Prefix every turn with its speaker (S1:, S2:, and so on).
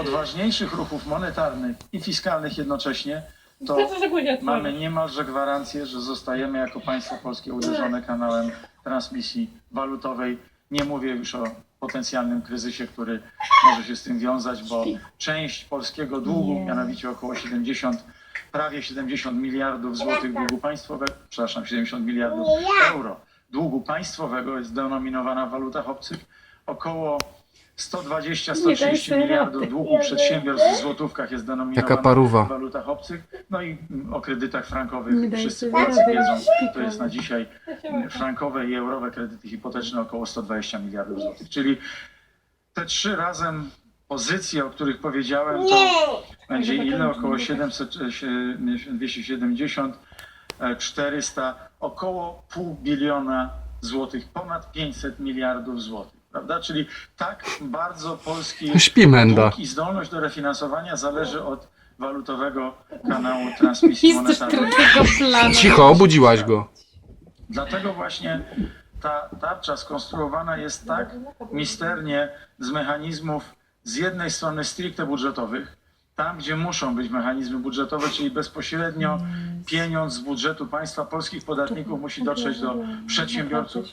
S1: odważniejszych ruchów monetarnych i fiskalnych jednocześnie, to
S2: będzie
S1: mamy niemalże gwarancję, że zostajemy jako państwo polskie uderzone kanałem transmisji walutowej. Nie mówię już o potencjalnym kryzysie, który może się z tym wiązać, bo część polskiego długu, mianowicie około 70, prawie 70 miliardów złotych długu państwowego, przepraszam, 70 miliardów euro długu państwowego jest denominowana w walutach obcych. Około 120-130 miliardów długu przedsiębiorstw w złotówkach jest denominowana
S3: paruwa.
S1: w walutach obcych. No i mm, o kredytach frankowych wszyscy Polacy wiedzą, to jest na dzisiaj mm, frankowe i eurowe kredyty hipoteczne około 120 miliardów złotych. Czyli te trzy razem pozycje, o których powiedziałem, to będzie ile? Około 700, e, sie- 270, e, 400, około pół biliona złotych, ponad 500 miliardów złotych. Prawda? Czyli tak bardzo polski
S3: Śpi menda.
S1: dług i zdolność do refinansowania zależy od walutowego kanału transmisji monetarnej.
S4: planu.
S3: Cicho, obudziłaś go.
S1: Dlatego właśnie ta tarcza skonstruowana jest tak misternie z mechanizmów z jednej strony stricte budżetowych, tam gdzie muszą być mechanizmy budżetowe, czyli bezpośrednio pieniądz z budżetu państwa polskich podatników musi dotrzeć do przedsiębiorców,